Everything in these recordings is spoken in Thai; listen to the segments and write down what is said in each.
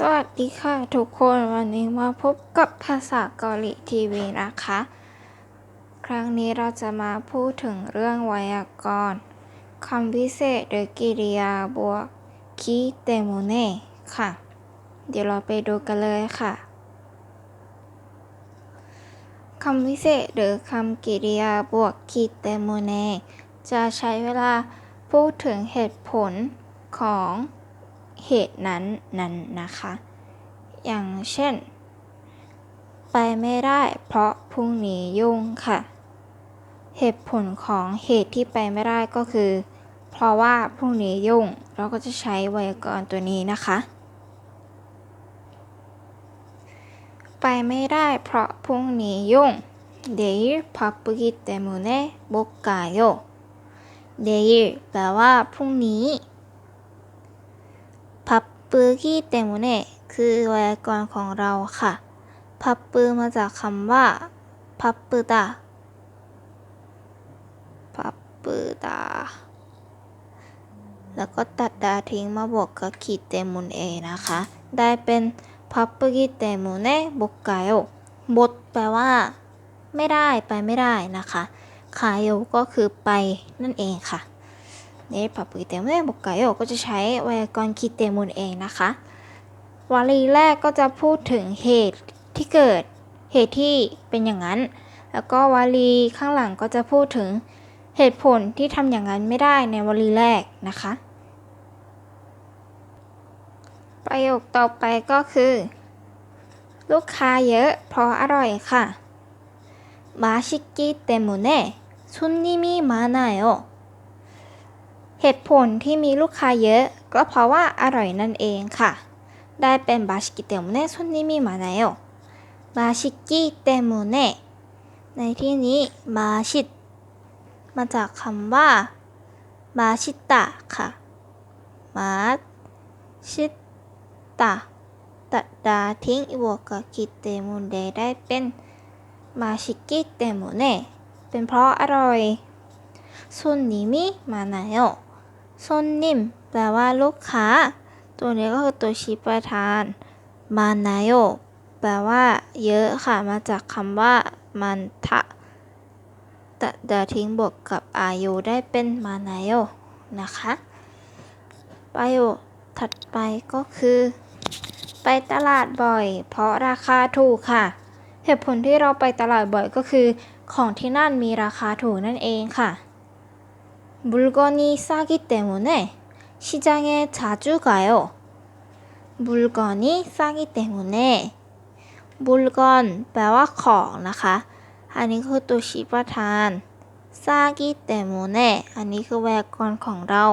สวัสดีค่ะทุกคนวันนี้มาพบกับภาษาเกาหลีทีวีนะคะ ครั้งนี้เราจะมาพูดถึงเรื่องไวยากรณ์คำพิเศษหรือกริยาบวกคิเตโมเน่ค่ะ เดี๋ยวเราไปดูกันเลยค่ะคำพิเศษหรือคำกริยาบวกคิเตโมเน่จะใช้เวลาพูดถึงเหตุผลของ เหตุนั้นนั้นนะคะ อย่างเช่น ไปไม่ได้เพราะพรุ่งนี้ยุ่งค่ะ เหตุผลของเหตุที่ไปไม่ได้ก็คือ เพราะว่าพรุ่งนี้ยุ่ง เราก็จะใช้ไวยากรณ์ตัวนี้นะคะ ไปไม่ได้เพราะพรุ่งนี้ยุ่งเดี๋ยวพับกิเตมุเนะบกกาโยเดยวแปลว่าพรุ่งนี้ ปือกี้เตมุเน่คือไวยากรณ์ของเราค่ะ พับปือมาจากคำว่า พับปืตาพับปืตา แล้วก็ตัดดาทิ้งมาบวกกับขีดเตมุนเอนะคะ ได้เป็นพับปืกี้เตมุเน่บกกายโอบทแปลว่า ไม่ได้ไปไม่ได้นะคะคายโยก็คือไปนั่นเองค่ะ เนปรับปกิเตมุเนบกไกโอก็จะใช้ไวยากรณ์คิเตมุนเองนะคะ วลีแรกก็จะพูดถึงเหตุที่เกิด เหตุที่เป็นอย่างนั้น แล้วก็วลีข้างหลังก็จะพูดถึงเหตุผลที่ทำอย่างนั้นไม่ได้ในวลีแรกนะคะ ประโยคต่อไปก็คือ ลูกค้าเยอะเพราะอร่อยค่ะ 맛있기 때문에 손님이 많아요. เหตุผลที่มีลูกค้าเยอะ ก็เพราะว่าอร่อยนั่นเองค่ะได้เป็นบาชิกิเตมุเนะซุนนิมิมานโยบาชิกิเตมุเนะในที่นี้บาชิตมาจากคำว่าบาชิตะค่ะมาชิตะตัดดาทิ้งบวกกับกิเตมุเดได้เป็นบาชิกิเตมุเนะเป็นเพราะอร่อยซุนนิมิมานาโยส้นนิ่มแปลว่าลูกค้า ตัวนี้ก็คือตัวชี้ประธาน มานาโยแปลว่า เยอะค่ะ มาจากคำว่า มันทะตะดาทิ้งบวกกับอายุได้เป็นมานาโยนะคะ ประโยคถัดไปก็คือ ไปตลาดบ่อย เพราะราคาถูกค่ะ เหตุผลที่เราไปตลาดบ่อยก็คือ ของที่นั่นมีราคาถูกนั่นเองค่ะ 물건이 싸기 때문에 시장에 자주 가요. 물건이 싸기 때문에 물건 แปลว่าของนะคะ อันนี้คือตัวชี้ประธานซากิเตโมเน่อันนี้คือแวกรณ์ของเรา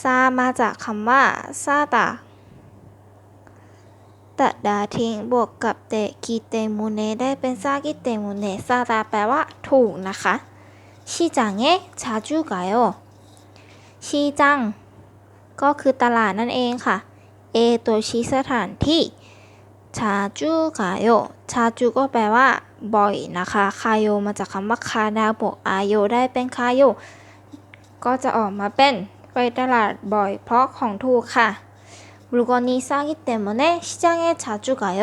ซามาจากคำว่าซาตาตะดาทิ้งบวกกับเตกิเตโมเน่ได้เป็นซากิเตโมเน่ซาตาแปลว่าถูกนะคะ 시장에 자주 가요. 시장 ก็คือตลาดนั่นเองค่ะ A ตัวชี้สถานที่ 자주 가요. 자주 ก็แปลว่า บ่อยนะคะคาโยมาจากคำว่าคาดาบวกอาโยได้เป็นคาโยก็จะออกมาเป็นไปตลาดบ่อยเพราะของถูกค่ะ물건이싸기때문에시장에자주가요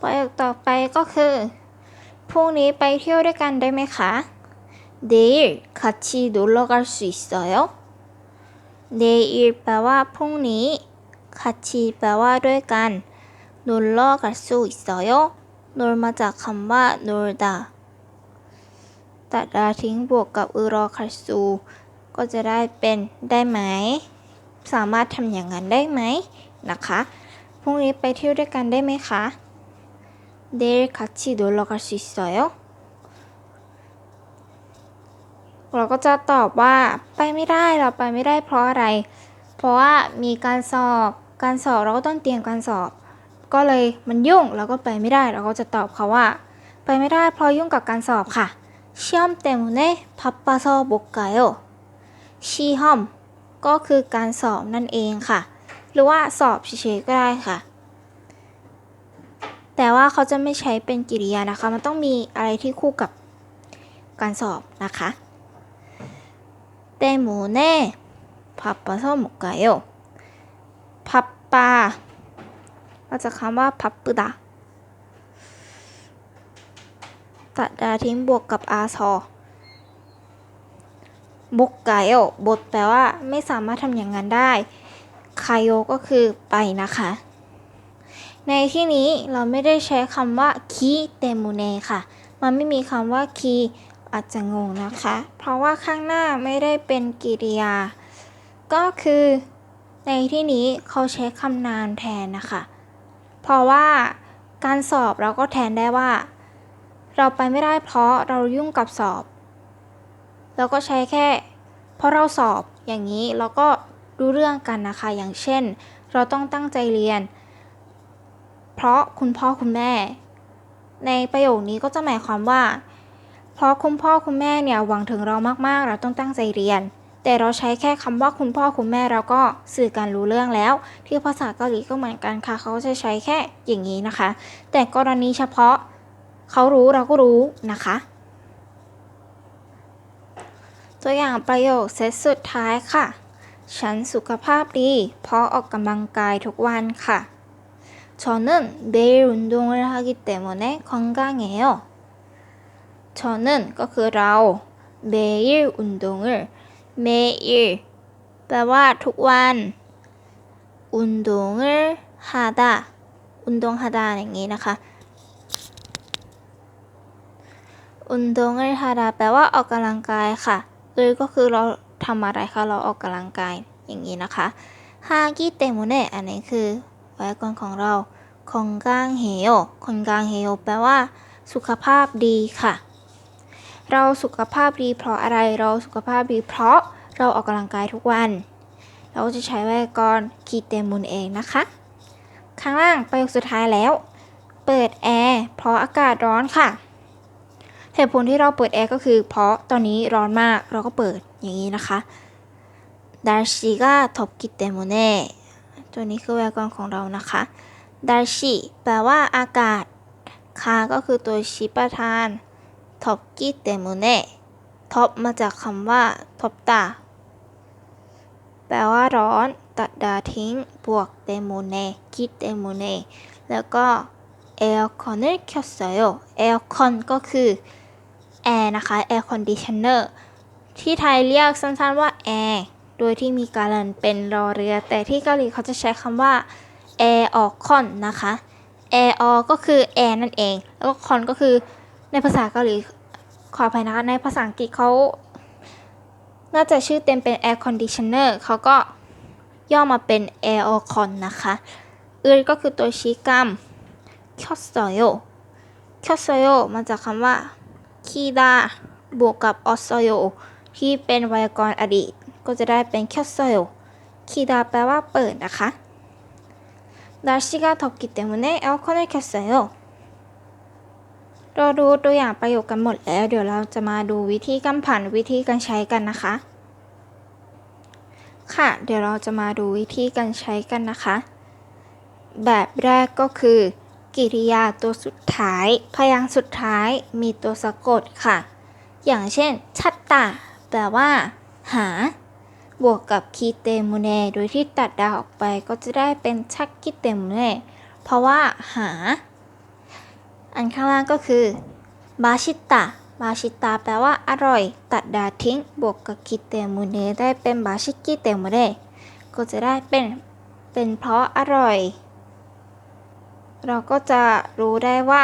ประโยคต่อไปก็คือ พรุ่งนี้ไปเที่ยวด้วยกันได้ไหมคะ내일같이놀러갈수있어요내일แปลว่าพรุ่งนี้같이แปลว่าด้วยกัน놀러갈수있어요นลมาจากคำว่านูรดาตัดดาทิ้งบวกกับอุรอคัสูก็จะได้เป็นได้ไหม สามารถทำอย่างนั้นได้ไหมนะคะ พรุ่งนี้ไปเที่ยวด้วยกันได้ไหมคะ 내일 같이 놀러 갈 수 있어요? เราก็จะตอบว่าไปไม่ได้เราไปไม่ได้เพราะอะไร เพราะว่ามีการสอบ การสอบเราก็ต้องเตรียมการสอบ ก็เลยมันยุ่งเราก็ไปไม่ได้ เราก็จะตอบเขาว่า ไปไม่ได้เพราะยุ่งกับการสอบค่ะ시험때문에바빠서못가요ชีฮอมก็คือการสอบนั่นเองค่ะ หรือว่าสอบเฉยๆก็ได้ค่ะ แต่ว่าเขาจะไม่ใช้เป็นกริยานะคะ มันต้องมีอะไรที่คู่กับการสอบนะคะเตมูเน่พับปะโซมุกไกโอพับปามาจากคำว่าพับปึดาตัดดาทิ้งบวกกับอาซอบกไกโอบทแปลว่าไม่สามารถทำอย่างนั้นได้ คายโยก็คือไปนะคะ ในที่นี้เราไม่ได้ใช้คำว่าคีเตมูเนค่ะ มันไม่มีคำว่าคีอาจจะงงนะคะ เพราะว่าข้างหน้าไม่ได้เป็นกริยา ก็คือในที่นี้เขาใช้คำนามแทนนะคะ เพราะว่าการสอบเราก็แทนได้ว่า เราไปไม่ได้เพราะเรายุ่งกับสอบ เราก็ใช้แค่ เพราะเราสอบอย่างนี้เราก็รู้เรื่องกันนะคะ อย่างเช่น เราต้องตั้งใจเรียน เพราะคุณพ่อคุณแม่ ในประโยคนี้ก็จะหมายความว่า เพราะคุณพ่อคุณแม่เนี่ยหวังถึงเรามากๆ เราต้องตั้งใจเรียน แต่เราใช้แค่คำว่าคุณพ่อคุณแม่เราก็สื่อการรู้เรื่องแล้ว ที่ภาษาเกาหลีก็เหมือนกันค่ะ เขาจะใช้แค่อย่างนี้นะคะ แต่กรณีเฉพาะเขารู้เราก็รู้นะคะ ตัวอย่างประโยคเซตสุดท้ายค่ะ ฉันสุขภาพดี เพราะออกกำลังกายทุกวันค่ะ 저는 매일 운동을 하기 때문에 건강해요. 저는 ก็คือเรา 매일 운동을 매일 แปลว่าทุกวัน 운동을 하다 운동 하다 อย่างนี้นะคะ อุนดงเอฮาราแปลว่าออกกำลังกายค่ะเอยก็คือเราทำอะไรคะ เราออกกำลังกายอย่างนี้นะคะฮากิเตมุเนะอันนี้คือไว ยากรณ์ของเราคงกางเฮโอคงกางเฮโอแปลว่า สุขภาพดีค่ะ เราสุขภาพดีเพราะอะไรเราสุขภาพดีเพราะเราออกกำลังกายทุกวัน เราจะใช้ไวยากรณ์คีเตมุนเองนะคะ ข้างล่างประโยคสุดท้ายแล้ว เปิดแอร์เพราะอากาศร้อนค่ะ เหตุผลที่เราเปิดแอร์ก็คือ เพราะตอนนี้ร้อนมากเราก็เปิดอย่างนี้นะคะดาชิกาทบกิเตโมเน่ ตัวนี้คือไวยากรณ์ของเรานะคะดาชิแปลว่าอากาศ คา ก็คือตัวชี้ประธานท็อบกิเตโมเน่ทบมาจากคำว่าท็อบตาแปลว่าร้อน ตัดดาทิ้ง บวกเตโมเน่กิเตโมเน่แล้วก็แอร์คอนเนคิสโยแอร์คอนก็คือแอร์นะคะแอร์คอนดิชเนอร์ที่ไทยเรียกสั้นๆว่าแอร์ โดยที่มีการันเป็นรอเรือ แต่ที่เกาหลีเขาจะใช้คำว่า air or con นะคะ air or ก็คือ air นั่นเอง แล้วก็ con ก็คือในภาษาเกาหลีขออภัยนะคะในภาษาอังกฤษเขาน่าจะชื่อเต็มเป็น air conditioner เขาก็ย่อมาเป็น air or con นะคะอือก็คือตัวชี้กรรมคอสโซโยคอสโซโยมาจากคำว่าคีดาบวกกับออสโซโยที่เป็นไวยากรณ์อดีต ก็จะได้เป็น켰어요คีดาแปลว่าเปิดนะคะ날씨가덥기때문에 에어컨을 켰어요 เราดูตัวอย่างประโยคกันหมดแล้ว เดี๋ยวเราจะมาดูวิธีการผันวิธีการใช้กันนะคะ ค่ะ เดี๋ยวเราจะมาดูวิธีการใช้กันนะคะ แบบแรกก็คือ กิริยาตัวสุดท้าย พยางค์สุดท้ายมีตัวสะกดค่ะ อย่างเช่น ชัตตาแปลว่า หา บวกกับคีเตมูเนโดยที่ตัดดาวออกไปก็จะได้เป็นชักกิเตมูเนเพราะว่าหา อันข้างล่างก็คือบาชิตะบาชิตาแปลว่าอร่อย ตัดดาทิ้ง บวกกับกิเตมูเนได้เป็นบาชิกิเตมูเนก็จะได้เป็น เป็นเพราะอร่อย เราก็จะรู้ได้ว่า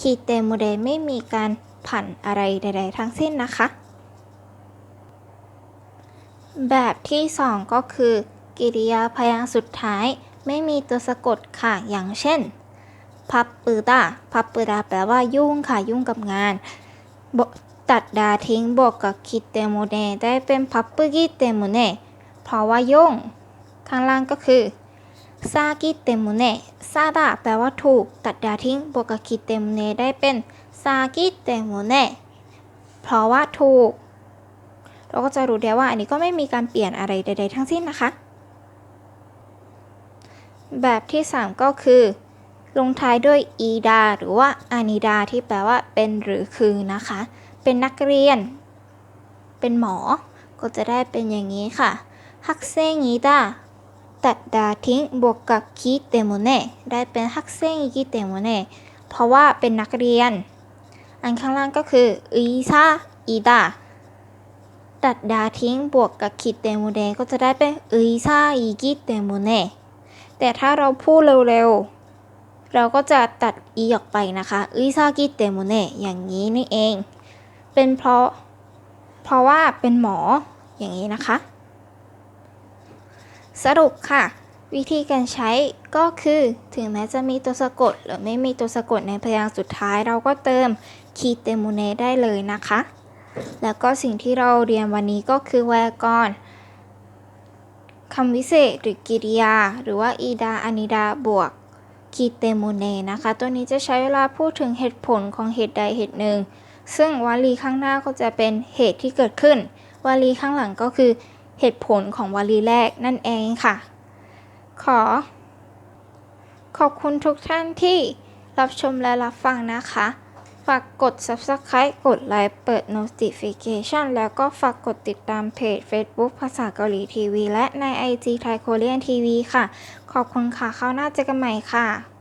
คีเตมูเดไม่มีการผันอะไรใด ๆ ทั้งสิ้นนะคะ แบบที่สองก็คือ กิริยาพยางค์สุดท้าย ไม่มีตัวสะกดค่ะอย่างเช่นพับปืดาพับปืดาแปลว่ายุ่งค่ะยุ่งกับงานตัดดาทิ้งบวกกับคิเตโมเนได้เป็นพับปืกิเตโมเนเพราะว่ายุ่ง ข้างล่างก็คือซากิเตโมเนซาดาแปลว่าถูก ตัดดาทิ้งบวกกับคิเตโมเนได้เป็นซากิเตโมเนเพราะว่าถูก เราก็จะรู้ได้ว่าอันนี้ก็ไม่มีการเปลี่ยนอะไรใด ๆ ทั้งสิ้นนะคะ แบบที่ 3 ก็คือ ลงท้ายด้วยอีดาหรือว่าอานิดาที่แปลว่าเป็นหรือคือนะคะ เป็นนักเรียน เป็นหมอ ก็จะได้เป็นอย่างนี้ค่ะฮักเซงีดาตัดดาทิ้งบวกกับคิเตโมเน่ได้เป็นฮักเซงกิเตโมเน่เพราะว่าเป็นนักเรียน อันข้างล่างก็คืออีซาอีดา ตัดดาทิ้งบวกกับคิเตโมเนก็จะได้เป็นอีซาอีกิเตโมเนแต่ถ้าเราพูดเร็วๆ เราก็จะตัดอีออกไปนะคะอีซากิเตโมเนอย่างนี้นี่เอง เป็นเพราะ เพราะว่าเป็นหมออย่างนี้นะคะ สรุปค่ะ วิธีการใช้ก็คือ ถึงแม้จะมีตัวสะกด หรือไม่มีตัวสะกดในพยางค์สุดท้าย เราก็เติมคีเตมูเนได้เลยนะคะ แล้วก็สิ่งที่เราเรียนวันนี้ก็คือไวยากรณ์คำวิเศษหรือกริยา หรือว่าอีดาอนิดาบวกคีเตมูเนนะคะ ตัวนี้จะใช้เวลาพูดถึงเหตุผลของเหตุใดเหตุหนึ่ง ซึ่งวลีข้างหน้าก็จะเป็นเหตุที่เกิดขึ้น วลีข้างหลังก็คือเหตุผลของวลีแรกนั่นเองค่ะ ขอ ขอบคุณทุกท่านที่รับชมและรับฟังนะคะ ฝากกด subscribe กดไลค์ เปิด notification แล้วก็ฝากกดติดตามเพจ Facebook ภาษาเกาหลีทีวีและใน IG Thai Korean TV ค่ะ ขอบคุณค่ะเข้าวหน้าเจอกันใหม่ค่ะ